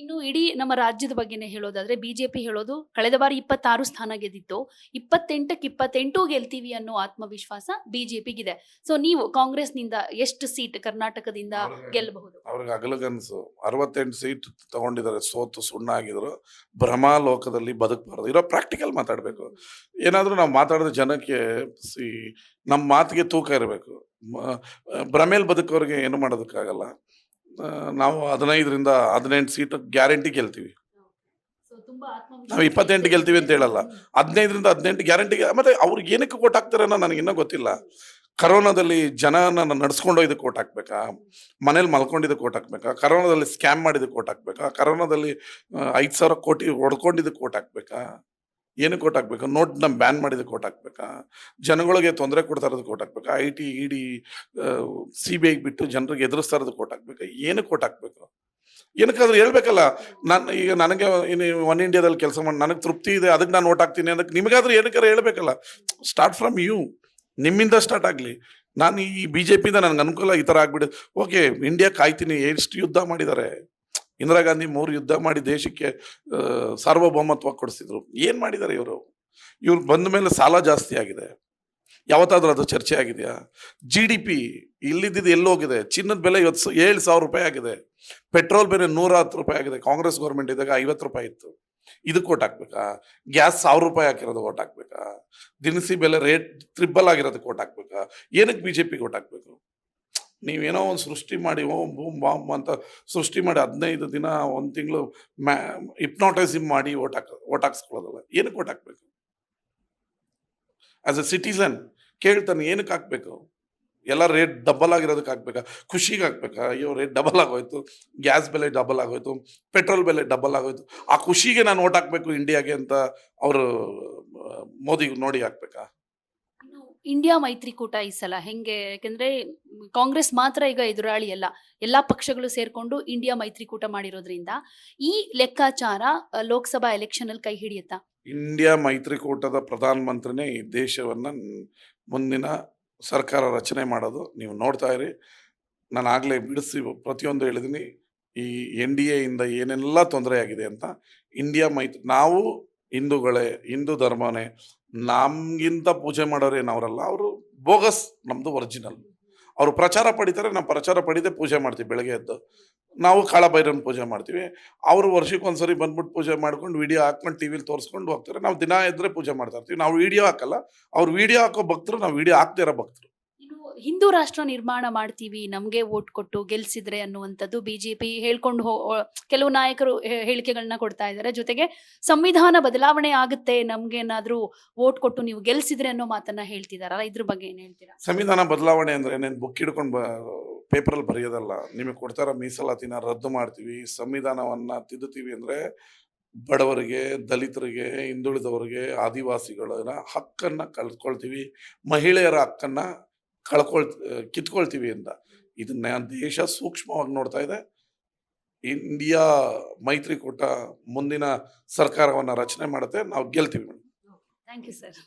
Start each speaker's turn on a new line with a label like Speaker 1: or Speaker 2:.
Speaker 1: ಇನ್ನು ಇಡೀ ನಮ್ಮ ರಾಜ್ಯದ ಬಗ್ಗೆನೇ ಹೇಳೋದಾದ್ರೆ ಬಿಜೆಪಿ ಹೇಳೋದು ಕಳೆದ ಬಾರಿ ಇಪ್ಪತ್ತಾರು ಸ್ಥಾನ ಗೆದ್ದಿತ್ತು ಇಪ್ಪತ್ತೆಂಟಕ್ಕೆ ಇಪ್ಪತ್ತೆಂಟು ಗೆಲ್ತೀವಿ ಅನ್ನೋ ಆತ್ಮವಿಶ್ವಾಸ ಬಿಜೆಪಿಗಿದೆ. ಸೊ ನೀವು ಕಾಂಗ್ರೆಸ್ನಿಂದ ಎಷ್ಟು ಸೀಟ್ ಕರ್ನಾಟಕದಿಂದ ಗೆಲ್ಲಬಹುದು
Speaker 2: ಅವ್ರಿಗೆ ಅಗಲಗನ್ಸು ಅರವತ್ತೆಂಟು ಸೀಟ್ ತಗೊಂಡಿದ್ದಾರೆ ಸೋತು ಸುಣ್ಣ ಆಗಿದ್ರು ಭ್ರಮಾಲೋಕದಲ್ಲಿ ಬದುಕಬಾರದು. ಇರೋ ಪ್ರಾಕ್ಟಿಕಲ್ ಮಾತಾಡಬೇಕು. ಏನಾದರೂ ನಾವು ಮಾತಾಡಿದ ಜನಕ್ಕೆ ಸಿ ನಮ್ಮ ಮಾತಿಗೆ ತೂಕ ಇರಬೇಕು. ಭ್ರಮೇಲಿ ಬದುಕೋರಿಗೆ ಏನು ಮಾಡೋದಕ್ಕಾಗಲ್ಲ. ನಾವು ಹದಿನೈದರಿಂದ ಹದಿನೆಂಟು ಸೀಟ್ ಗ್ಯಾರಂಟಿ ಗೆಲ್ತೀವಿ. ನಾವು ಇಪ್ಪತ್ತೆಂಟು ಗೆಲ್ತೀವಿ ಅಂತ ಹೇಳಲ್ಲ. ಹದಿನೈದರಿಂದ ಹದಿನೆಂಟು ಗ್ಯಾರಂಟಿ ಮತ್ತೆ ಅವ್ರಿಗೆ ಏನಕ್ಕೆ ಕೋಟ್ ಹಾಕ್ತಾರೆ ಅನ್ನೋ ನನಗೆ ಇನ್ನೂ ಗೊತ್ತಿಲ್ಲ. ಕರೋನಾದಲ್ಲಿ ಜನನ ನಡ್ಸ್ಕೊಂಡು ಇದಕ್ಕೆ ಕೋಟ್ ಹಾಕ್ಬೇಕಾ? ಮನೇಲಿ ಮಲ್ಕೊಂಡಿದ್ದಕ್ಕೆ ಕೋಟ್ ಹಾಕ್ಬೇಕಾ? ಕರೋನಾದಲ್ಲಿ ಸ್ಕ್ಯಾಮ್ ಮಾಡಿದ್ದಕ್ಕೆ ಕೋಟ್ ಹಾಕ್ಬೇಕಾ? ಕರೋನಾದಲ್ಲಿ ಐದು ಸಾವಿರ ಕೋಟಿ ಹೊಡ್ಕೊಂಡಿದ್ದಕ್ಕೆ ಕೋಟ್ ಹಾಕ್ಬೇಕಾ? ಏನಕ್ಕೆ ಕೋಟ್ ಹಾಕ್ಬೇಕು? ನೋಟ್ನ ಬ್ಯಾನ್ ಮಾಡಿದ ಕೋಟ್ ಹಾಕ್ಬೇಕಾ? ಜನಗಳಿಗೆ ತೊಂದರೆ ಕೊಡ್ತಾ ಇರೋದು ಕೋಟ್ ಹಾಕ್ಬೇಕಾ? I T, E D C B ಐಗೆ ಬಿಟ್ಟು ಜನರಿಗೆ ಎದುರಿಸ್ತಾ ಇರೋದು ಕೋಟ್ ಹಾಕ್ಬೇಕಾ? ಏನಕ್ಕೆ ಕೋಟ್ ಹಾಕ್ಬೇಕು? ಏನಕ್ಕಾದ್ರೂ ಹೇಳ್ಬೇಕಲ್ಲ. ನಾನು, ಈಗ ನನಗೆ ಇನ್ನು ಒನ್ ಇಂಡಿಯಾದಲ್ಲಿ ಕೆಲಸ ಮಾಡಿ, ನನಗೆ ತೃಪ್ತಿ ಇದೆ, ಅದಕ್ಕೆ ನಾನು ಓಟ್ ಹಾಕ್ತೀನಿ ಅದಕ್ಕೆ ನಿಮಗಾದ್ರೂ ಏನಕ್ಕಾದ್ರೆ ಹೇಳ್ಬೇಕಲ್ಲ. ಸ್ಟಾರ್ಟ್ ಫ್ರಮ್ ಯು ನಿಮ್ಮಿಂದ ಸ್ಟಾರ್ಟ್ ಆಗಲಿ. ನಾನು ಈ ಬಿ ಜೆ ಪಿಯಿಂದ ನನಗೆ ಅನುಕೂಲ ಈ ಥರ ಆಗ್ಬಿಡು ಓಕೆ ಇಂಡಿಯಾ ಕಾಯ್ತೀನಿ ಎಷ್ಟು ಯುದ್ಧ ಮಾಡಿದ್ದಾರೆ. ಇಂದಿರಾ ಗಾಂಧಿ ಮೂರು ಯುದ್ಧ ಮಾಡಿ ದೇಶಕ್ಕೆ ಸಾರ್ವಭೌಮತ್ವ ಕೊಡಿಸಿದ್ರು. ಏನು ಮಾಡಿದ್ದಾರೆ ಇವರು? ಇವ್ರು ಬಂದ ಮೇಲೆ ಸಾಲ ಜಾಸ್ತಿ ಆಗಿದೆ. ಯಾವತ್ತಾದ್ರೂ ಅದು ಚರ್ಚೆ ಆಗಿದೆಯಾ? ಜಿ ಡಿ ಪಿ ಇಲ್ಲಿದ್ದಿದ್ದು ಎಲ್ಲೋಗಿದೆ ಚಿನ್ನದ ಬೆಲೆ ಇವತ್ತು ಏಳು ಸಾವಿರ ರೂಪಾಯಿ ಆಗಿದೆ. ಪೆಟ್ರೋಲ್ ಬೆಲೆ ನೂರ ಹತ್ತು ರೂಪಾಯಿ ಆಗಿದೆ. ಕಾಂಗ್ರೆಸ್ ಗೌರ್ಮೆಂಟ್ ಇದ್ದಾಗ ಐವತ್ತು ರೂಪಾಯಿ ಇತ್ತು. ಇದಕ್ಕೆ ಓಟ್ ಹಾಕ್ಬೇಕಾ? ಗ್ಯಾಸ್ ಸಾವಿರ ರೂಪಾಯಿ ಹಾಕಿರೋದು ಓಟ್ ಹಾಕ್ಬೇಕಾ? ದಿನಸಿ ಬೆಲೆ ರೇಟ್ ತ್ರಿಬಲ್ ಆಗಿರೋದಕ್ಕೆ ಓಟ್ ಹಾಕ್ಬೇಕಾ? ಏನಕ್ಕೆ ಬಿ ಜೆ ಪಿಗೆ ಓಟ್ ಹಾಕ್ಬೇಕು? ನೀವೇನೋ ಒಂದು ಸೃಷ್ಟಿ ಮಾಡಿ, ಓ ಬೂಮ್ ಬಾಂಬ್ ಅಂತ ಸೃಷ್ಟಿ ಮಾಡಿ ಹದಿನೈದು ದಿನ, ಒಂದು ತಿಂಗಳು ಮ್ಯಾ ಇಪ್ನೋಟೈಸಿಂಗ್ ಮಾಡಿ ಓಟ್ ಹಾಕ ಏನಕ್ಕೆ ಓಟ್ ಹಾಕ್ಬೇಕು ಆಸ್ ಎ ಸಿಟಿಸನ್ ಕೇಳ್ತಾನೆ, ಏನಕ್ಕೆ ಹಾಕ್ಬೇಕು? ಎಲ್ಲ ರೇಟ್ ಡಬಲ್ ಆಗಿರೋದಕ್ಕೆ ಹಾಕ್ಬೇಕಾ? ಖುಷಿಗೆ ಹಾಕ್ಬೇಕಾ? ಅಯ್ಯೋ ರೇಟ್ ಡಬಲ್ ಆಗೋಯ್ತು ಗ್ಯಾಸ್ ಬೆಲೆ ಡಬಲ್ ಆಗೋಯ್ತು ಪೆಟ್ರೋಲ್ ಬೆಲೆ ಡಬಲ್ ಆಗೋಯ್ತು. ಆ ಖುಷಿಗೆ ನಾನು ಓಟ್ ಹಾಕ್ಬೇಕು ಇಂಡಿಯಾಗೆ ಅಂತ ಅವರು, ಮೋದಿಗೆ ನೋಡಿ ಹಾಕ್ಬೇಕಾ?
Speaker 1: ಇಂಡಿಯಾ ಮೈತ್ರಿಕೂಟ ಈ ಸಲ ಹೆಂಗೆ? ಯಾಕಂದ್ರೆ ಕಾಂಗ್ರೆಸ್ ಮಾತ್ರ ಈಗ ಎದುರಾಳಿ ಅಲ್ಲ. ಎಲ್ಲಾ ಪಕ್ಷಗಳು ಸೇರ್ಕೊಂಡು ಇಂಡಿಯಾ ಮೈತ್ರಿಕೂಟ ಮಾಡಿರೋದ್ರಿಂದ ಈ ಲೆಕ್ಕಾಚಾರ ಲೋಕಸಭಾ ಎಲೆಕ್ಷನ್ ಅಲ್ಲಿ ಕೈ ಹಿಡಿಯುತ್ತಾ?
Speaker 2: ಇಂಡಿಯಾ ಮೈತ್ರಿಕೂಟದ ಪ್ರಧಾನಮಂತ್ರಿನೇ ಈ ದೇಶವನ್ನ ಮುಂದಿನ ಸರ್ಕಾರ ರಚನೆ ಮಾಡೋದು ನೀವು ನೋಡ್ತಾ ಇರಿ. ನಾನು ಆಗಲೇ ಬಿಡಿಸಿ ಪ್ರತಿಯೊಂದು ಹೇಳಿದೀನಿ. ಈ ಎನ್ ಡಿ ಎಯಿಂದ ಏನೆಲ್ಲ ತೊಂದರೆ ಆಗಿದೆ ಅಂತ ಇಂಡಿಯಾ ಮೈತ್ರಿ, ನಾವು ಹಿಂದೂಗಳೇ, ಹಿಂದೂ ಧರ್ಮನೇ, ನಮಗಿಂತ ಪೂಜೆ ಮಾಡೋರೇನು ಅವರಲ್ಲ ಅವರು ಬೋಗಸ್ ನಮ್ಮದು ಒರಿಜಿನಲ್. ಅವರು ಪ್ರಚಾರ ಪಡಿತಾರೆ, ನಾವು ಪ್ರಚಾರ ಪಡಿದೆ ಪೂಜೆ ಮಾಡ್ತೀವಿ ಬೆಳಗ್ಗೆ ಎದ್ದು. ನಾವು ಕಾಳಭೈರವನ ಪೂಜೆ ಮಾಡ್ತೀವಿ. ಅವರು ವರ್ಷಕ್ಕೊಂದ್ಸರಿ ಬಂದ್ಬಿಟ್ಟು ಪೂಜೆ ಮಾಡ್ಕೊಂಡು ವಿಡಿಯೋ ಹಾಕ್ಕೊಂಡು ಟಿವಿಲಿ ತೋರಿಸ್ಕೊಂಡು ಹೋಗ್ತಾರೆ. ನಾವು ದಿನ ಎದ್ರೆ ಪೂಜೆ ಮಾಡ್ತಾ ಇರ್ತೀವಿ. ನಾವು ವಿಡಿಯೋ ಹಾಕಲ್ಲ, ಅವ್ರು ವಿಡಿಯೋ ಹಾಕೋ ಭಕ್ತರು, ನಾವು ವಿಡಿಯೋ ಹಾಕ್ದೇ ಇರೋ ಭಕ್ತರು.
Speaker 1: ಹಿಂದೂ ರಾಷ್ಟ್ರ ನಿರ್ಮಾಣ ಮಾಡ್ತೀವಿ, ನಮಗೆ ವೋಟ್ ಕೊಟ್ಟು ಗೆಲ್ಸಿದ್ರೆ ಅನ್ನುವಂಥದ್ದು ಬಿಜೆಪಿ ಹೇಳ್ಕೊಂಡು ಹೋ ಕೆಲವು ನಾಯಕರು ಹೇಳಿಕೆಗಳನ್ನ ಕೊಡ್ತಾ ಇದ್ದಾರೆ ಜೊತೆಗೆ ಸಂವಿಧಾನ ಬದಲಾವಣೆ ಆಗುತ್ತೆ ನಮ್ಗೇನಾದ್ರೂ ವೋಟ್ ಕೊಟ್ಟು ನೀವು ಗೆಲ್ಸಿದ್ರೆ ಅನ್ನೋ ಮಾತನ್ನ ಹೇಳ್ತಿದಾರಲ್ಲ, ಇದ್ರ ಬಗ್ಗೆ ಏನ್ ಹೇಳ್ತೀರಾ?
Speaker 2: ಸಂವಿಧಾನ ಬದಲಾವಣೆ ಅಂದ್ರೆ ಏನೇನು ಬುಕ್ ಹಿಡ್ಕೊಂಡು ಬ ಪೇಪರಲ್ಲಿ ಬರೆಯೋದಲ್ಲ, ನಿಮಗೆ ಕೊಡ್ತಾರ ಮೀಸಲಾತಿನ ರದ್ದು ಮಾಡ್ತೀವಿ, ಸಂವಿಧಾನವನ್ನ ತಿದ್ದುತ್ತೀವಿ ಅಂದ್ರೆ ಬಡವರಿಗೆ, ದಲಿತರಿಗೆ, ಹಿಂದುಳಿದವರಿಗೆ ಆದಿವಾಸಿಗಳ ಹಕ್ಕನ್ನು ಕಳ್ಕೊಳ್ತೀವಿ, ಮಹಿಳೆಯರ ಹಕ್ಕನ್ನ ಕಳ್ಕೊಳ್, ಕಿತ್ಕೊಳ್ತೀವಿ ಅಂತ. ಇದನ್ನ ದೇಶ ಸೂಕ್ಷ್ಮವಾಗಿ ನೋಡ್ತಾ ಇದೆ. ಇಂಡಿಯಾ ಮೈತ್ರಿಕೂಟ ಮುಂದಿನ ಸರ್ಕಾರವನ್ನು ರಚನೆ ಮಾಡುತ್ತೆ. ನಾವು ಗೆಲ್ತೀವಿ ಮೇಡಮ್
Speaker 1: ಥ್ಯಾಂಕ್ ಯು ಸರ್.